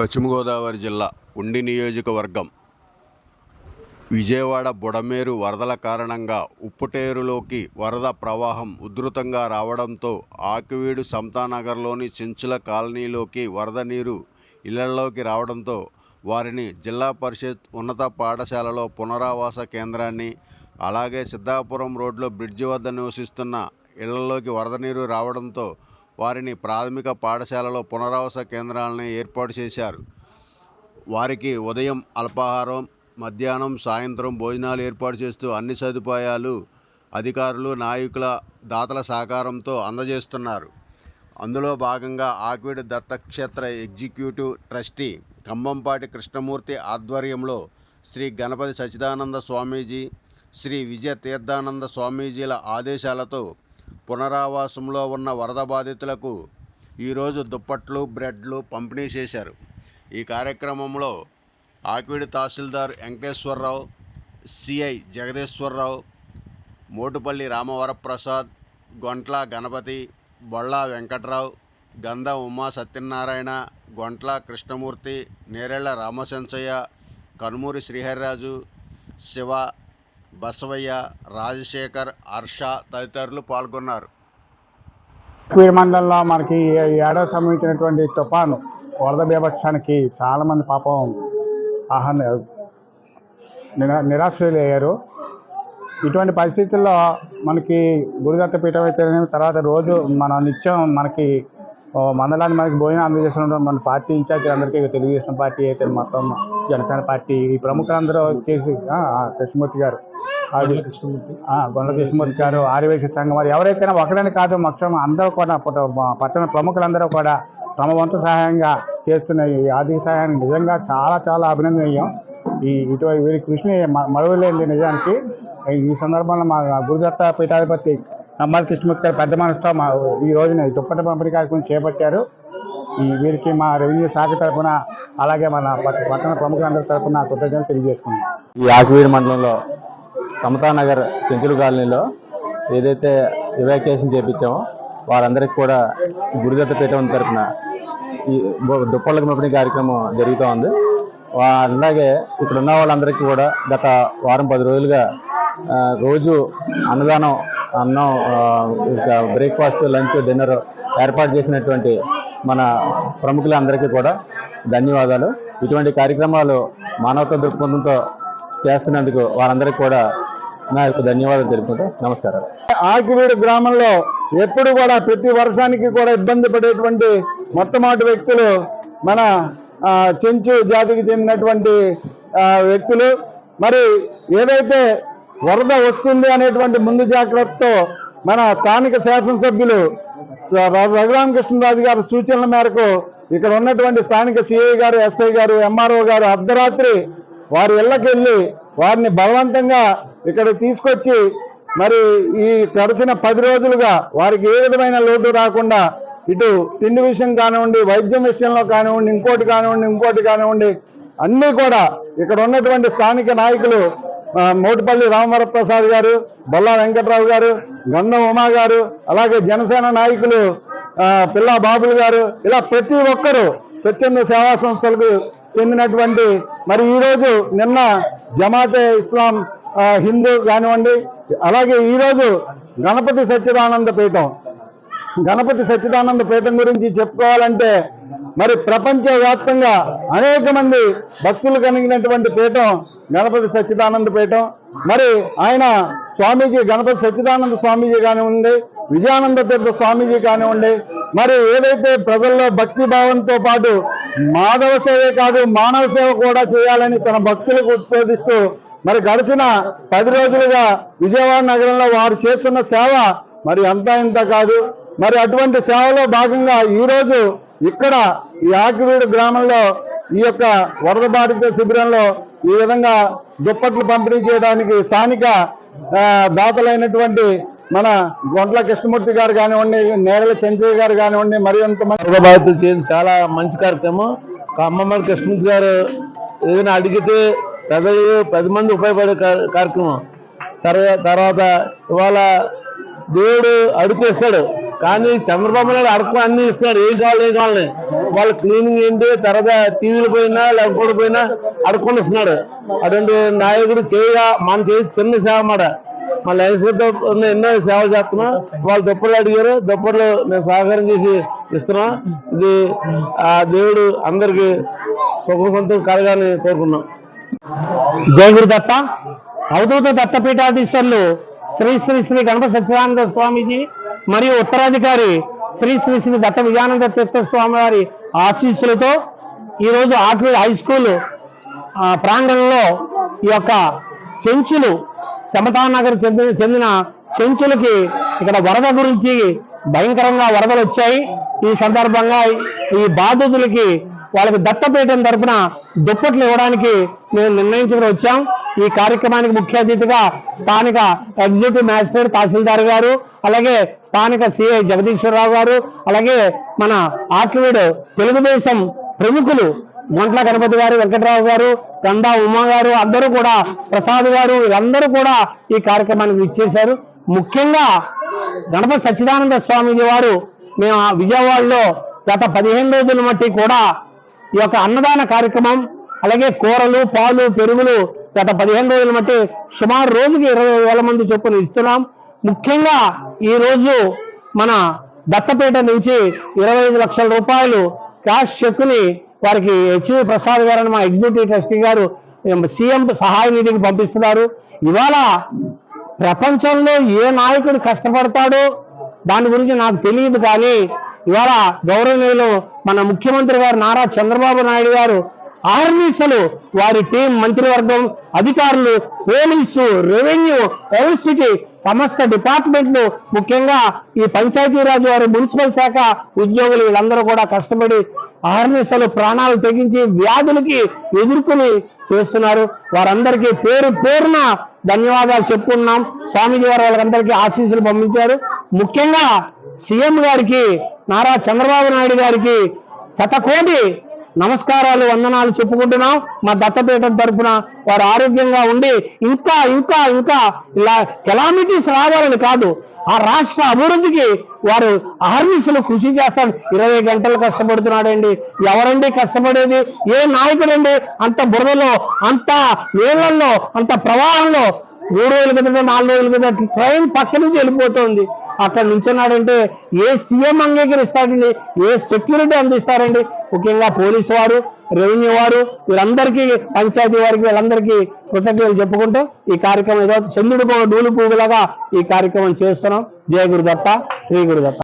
పశ్చిమ గోదావరి జిల్లా ఉండి నియోజకవర్గం విజయవాడ బుడమేరు వరదల కారణంగా ఉప్పుటేరులోకి వరద ప్రవాహం ఉధృతంగా రావడంతో ఆకివీడు సంతానగర్లోని చెంచుల కాలనీలోకి వరద నీరు ఇళ్ళలోకి రావడంతో వారిని జిల్లా పరిషత్ ఉన్నత పాఠశాలలో పునరావాస కేంద్రాన్ని అలాగే సిద్ధాపురం రోడ్లో బ్రిడ్జి వద్ద నివసిస్తున్న ఇళ్ళలోకి వరద నీరు రావడంతో వారిని ప్రాథమిక పాఠశాలలో పునరావాస కేంద్రాలను ఏర్పాటు చేశారు. వారికి ఉదయం అల్పాహారం మధ్యాహ్నం సాయంత్రం భోజనాలు ఏర్పాటు చేస్తూ అన్ని సదుపాయాలు అధికారులు నాయకుల దాతల సహకారంతో అందజేస్తున్నారు. అందులో భాగంగా ఆక్విడ్ దత్తక్షేత్ర ఎగ్జిక్యూటివ్ ట్రస్టీ కంబంపాటి కృష్ణమూర్తి ఆధ్వర్యంలో శ్రీ గణపతి సచిదానంద స్వామీజీ శ్రీ విజయ తీర్థానంద స్వామీజీల ఆదేశాలతో పునరావాసంలో ఉన్న వరద బాధితులకు ఈరోజు దుప్పట్లు బ్రెడ్లు పంపిణీ చేశారు. ఈ కార్యక్రమంలో ఆకివీడి తహసీల్దార్ వెంకటేశ్వరరావు సిఐ జగదీశ్వరరావు మోటుపల్లి రామవరప్రసాద్ గొంట్ల గణపతి బొళ్ళ వెంకట్రావు గంధ ఉమా సత్యనారాయణ గొంట్ల కృష్ణమూర్తి నేరేళ్ళ రామశంసయ్య కనుమూరి శ్రీహరిరాజు శివ బసవయ్య రాజశేఖర్ హర్ష తదితరులు పాల్గొన్నారు. వీరి మండలంలో మనకి ఈ ఏడాది సంబంధించినటువంటి తుఫాను వరద బీభత్సానికి చాలామంది పాపం ఆహా నిరా నిరాశ్రయులు అయ్యారు ఇటువంటి పరిస్థితుల్లో మనకి గురుదత్త పీఠం అయితే తర్వాత రోజు మన నిత్యం మనకి మండలాన్ని మనకి భోజనం అందజేస్తున్న మన పార్టీ ఇన్ఛార్జ్ అందరికీ తెలుగుదేశం పార్టీ అయితే మొత్తం జనసేన పార్టీ ఈ ప్రముఖులందరూ వచ్చేసి కృష్ణమూర్తి గారు. గొండ్ల కృష్ణమూర్తి. గారు ఆర్యవేశ సంఘం వారు. ఎవరైతే ఒకరని కాదు మొత్తం అందరూ కూడా పట్టణ ప్రముఖులందరూ కూడా తమ వంతు సహాయంగా చేస్తున్న ఈ ఆర్థిక సహాయాన్ని నిజంగా చాలా చాలా అభినందనీయం. ఈ ఇటు వీరి కృషిని మ- మరువలేనిది నిజానికి. ఈ సందర్భంలో మా గురుదత్త పీఠాధిపతి నమ్మాలి కృష్ణమూర్తి గారు పెద్ద మనసుతో మా ఈ రోజున దుప్పట దుప్పటి పంపిణీ కార్యక్రమం చేపట్టారు. ఈ వీరికి మా రెవెన్యూ శాఖ తరఫున అలాగే మన పట్ట- పట్టణ ప్రముఖులందరి తరఫున కృతజ్ఞతలు తెలియజేసుకున్నాం ఈ ఆకువీడి మండలంలో సమతానగర్ చెంచులు కాలనీలో ఏదైతే ఇవాక్యుయేషన్ చేపించామో వారందరికీ కూడా గురుదత్త పీఠం తరఫున ఈ బొ- పంపిణీ కార్యక్రమం జరుగుతూ ఉంది. అలాగే ఇక్కడ ఉన్న వాళ్ళందరికీ కూడా గత వారం పది రోజులుగా రోజు అన్నదానం అన్నం ఇంకా బ్రేక్ఫాస్ట్ లంచ్ డిన్నర్ ఏర్పాటు చేసినటువంటి మన ప్రముఖులందరికీ కూడా ధన్యవాదాలు. ఇటువంటి కార్యక్రమాలు మానవతా దృక్పథంతో చేస్తున్నందుకు వారందరికీ కూడా నా యొక్క ధన్యవాదాలు తెలుపుకుంటూ నమస్కారం ఆకివీడు గ్రామంలో ఎప్పుడు కూడా ప్రతి వర్షానికి కూడా ఇబ్బంది పడేటువంటి మొట్టమొదటి వ్యక్తులు మన చెంచు జాతికి చెందినటువంటి వ్యక్తులు. మరి ఏదైతే వరద వస్తుంది అనేటువంటి ముందు జాగ్రత్తతో మన స్థానిక శాసనసభ్యులు రఘురామకృష్ణరాజు గారి సూచనల మేరకు ఇక్కడ ఉన్నటువంటి స్థానిక సిఐ గారు ఎస్ఐ గారు ఎంఆర్ఓ గారు అర్ధరాత్రి వారి ఇళ్ళకెళ్ళి వారిని బలవంతంగా ఇక్కడ తీసుకొచ్చి మరి ఈ గడిచిన పది రోజులుగా వారికి ఏ విధమైన లోటు రాకుండా ఇటు తిండి విషయం కానివ్వండి వైద్యం విషయంలో కానివ్వండి ఇంకోటి కానివ్వండి ఇంకోటి కానివ్వండి అన్నీ కూడా ఇక్కడ ఉన్నటువంటి స్థానిక నాయకులు మోటిపల్లి రామవరప్రసాద్ గారు బొల్లా వెంకట్రావు గారు గంధం ఉమా గారు అలాగే జనసేన నాయకులు పిల్లా బాబులు గారు ఇలా ప్రతి ఒక్కరూ స్వచ్ఛంద సేవా సంస్థలకు చెందినటువంటి మరి ఈరోజు నిన్న జమాతే ఇస్లాం హిందూ కానివ్వండి అలాగే ఈరోజు గణపతి సచ్చిదానంద పీఠం. గణపతి సచ్చిదానంద పీఠం గురించి చెప్పుకోవాలంటే మరి ప్రపంచవ్యాప్తంగా అనేక మంది భక్తులు కలిగినటువంటి పీఠం గణపతి సచ్చిదానంద పీఠం. మరి ఆయన స్వామీజీ గణపతి సచ్చిదానంద స్వామీజీ కానివ్వండి విజయానంద తీర్థ స్వామీజీ కానివ్వండి మరి ఏదైతే ప్రజల్లో భక్తి భావంతో పాటు మాధవ సేవే కాదు మానవ సేవ కూడా చేయాలని తన భక్తులకు ఉద్బోధిస్తూ మరి గడిచిన పది రోజులుగా విజయవాడ నగరంలో వారు చేస్తున్న సేవ మరి అంతా ఇంత కాదు. మరి అటువంటి సేవలో భాగంగా ఈరోజు ఇక్కడ ఈ ఆకివీడు గ్రామంలో ఈ యొక్క వరద బాధిత శిబిరంలో ఈ విధంగా దుప్పట్లు పంపిణీ చేయడానికి స్థానిక దాతలైనటువంటి మన గొంట్ల కృష్ణమూర్తి గారు కానివ్వండి నేరల చంద్రయ్య గారు కానివ్వండి మరి ఎంతమంది బాధితులు చేయడం చాలా మంచి కార్యక్రమం. అమ్మమ్మ కృష్ణమూర్తి గారు ఏదైనా అడిగితే ప్రజలు పది మంది ఉపయోగపడే కార్యక్రమం. తర్వాత తర్వాత ఇవాళ దేవుడు అడుగుతాడు కానీ చంద్రబాబు నాయుడు అరకు అన్ని ఇస్తున్నాడు. ఏం కావాలి ఏం కావాలని వాళ్ళు క్లీనింగ్ ఏంటి? తర్వాత టీవీలు పోయినా లేకపోతే పోయినా అడుక్కొని ఇస్తున్నాడు అటువంటి నాయకుడు చేయగా మన చేసి చిన్న సేవ మాట మన లైన్స్తో ఎన్నో సేవలు చేస్తున్నాం. వాళ్ళు దుప్పట్లు అడిగారు. దుప్పట్లు నేను సహకారం చేసి ఇస్తున్నాం. ఇది ఆ దేవుడు అందరికి సుఖ కలగాలని కోరుకున్నాం జయగురు దత్త అవధూత దత్తపీఠాధీశ్వరులు శ్రీ శ్రీ శ్రీ గణపతి సత్యనారాయణ స్వామీజీ మరియు ఉత్తరాధికారి శ్రీ శ్రీ శ్రీ దత్త విజయానంద తీర్థస్వామి వారి ఆశీస్సులతో ఈరోజు ఆక్విడ్ హై స్కూల్ ప్రాంగణంలో ఈ యొక్క చెంచులు సమతానగర్ చెందిన చెందిన చెంచులకి ఇక్కడ వరద గురించి భయంకరంగా వరదలు వచ్చాయి. ఈ సందర్భంగా ఈ బాధితులకి వాళ్ళకి దత్తపీఠం తరపున దుప్పట్లు ఇవ్వడానికి మేము నిర్ణయించుకుని వచ్చాం. ఈ కార్యక్రమానికి ముఖ్య అతిథిగా స్థానిక ఎగ్జిక్యూటివ్ మ్యాజిస్ట్రేట్ తహసీల్దార్ గారు అలాగే స్థానిక సిఐ జగదీశ్వరరావు గారు అలాగే మన ఆక్విడ్ తెలుగుదేశం ప్రముఖులు గుంట్ల గణపతి గారు వెంకటరావు గారు గంధా ఉమా గారు అందరూ కూడా ప్రసాద్ గారు వీళ్ళందరూ కూడా ఈ కార్యక్రమానికి ఇచ్చేశారు ముఖ్యంగా గణపతి సచ్చిదానంద స్వామిజీ వారు మేము ఆ విజయవాడలో గత పదిహేను రోజుల మట్టి కూడా ఈ యొక్క అన్నదాన కార్యక్రమం అలాగే కూరలు పాలు పెరుగులు గత పదిహేను రోజుల బట్టి సుమారు రోజుకి ఇరవై వేల మంది చొప్పున ఇస్తున్నాం. ముఖ్యంగా ఈ రోజు మన దత్తపేట నుంచి ఇరవై ఐదు లక్షల రూపాయలు క్యాష్ చెక్కుని వారికి హెచ్వి ప్రసాద్ గారు అని మా ఎగ్జిక్యూటివ్ ట్రస్టీ గారు సీఎం సహాయ నిధికి పంపిస్తున్నారు. ఇవాళ ప్రపంచంలో ఏ నాయకుడు కష్టపడతాడో దాని గురించి నాకు తెలియదు కానీ ఇవాళ గౌరవనీయులు మన ముఖ్యమంత్రి గారు నారా చంద్రబాబు నాయుడు గారు ఆర్మీసలు వారి టీం మంత్రివర్గం అధికారులు పోలీసు రెవెన్యూ ఎలక్ట్రిసిటీ సమస్త డిపార్ట్మెంట్లు ముఖ్యంగా ఈ పంచాయతీరాజ్ వారి మున్సిపల్ శాఖ ఉద్యోగులు వీళ్ళందరూ కూడా కష్టపడి ఆర్మీసలు ప్రాణాలు తెగించి వ్యాధులకి ఎదుర్కొని చేస్తున్నారు. వారందరికీ పేరు పేరున ధన్యవాదాలు చెప్పుకున్నాం స్వామిజీ వారు వాళ్ళకందరికీ ఆశీస్సులు పంపించారు. ముఖ్యంగా సీఎం గారికి నారా చంద్రబాబు నాయుడు గారికి శతకోటి నమస్కారాలు వందనాలు చెప్పుకుంటున్నాం. మా దత్తపీఠం తరఫున వారు ఆరోగ్యంగా ఉండి ఇంకా ఇంకా ఇంకా ఇలా కెలామిటీస్ రావాలని కాదు ఆ రాష్ట్ర అభివృద్ధికి వారు ఆర్మీసులు కృషి చేస్తారు. ఇరవై గంటలు కష్టపడుతున్నాడండి. ఎవరండి కష్టపడేది? ఏ నాయకుడండి? అంత బురదలో అంత నీళ్ళల్లో అంత ప్రవాహంలో. మూడు రోజుల కింద నాలుగు రోజుల కింద ట్రైన్ పక్క నుంచి వెళ్ళిపోతుంది. అక్కడ నించున్నాడంటే ఏ సీఎం అంగీకరిస్తాడండి? ఏ సెక్యూరిటీ అందిస్తారండి? ముఖ్యంగా పోలీసు వారు రెవెన్యూ వారు వీరందరికీ పంచాయతీ వారికి వీళ్ళందరికీ కృతజ్ఞతలు చెప్పుకుంటూ ఈ కార్యక్రమం ఏదో చంద్రుడు డూలు పువ్వులాగా ఈ కార్యక్రమం చేస్తున్నాం. జయ గురుదత్త శ్రీ గురుదత్త.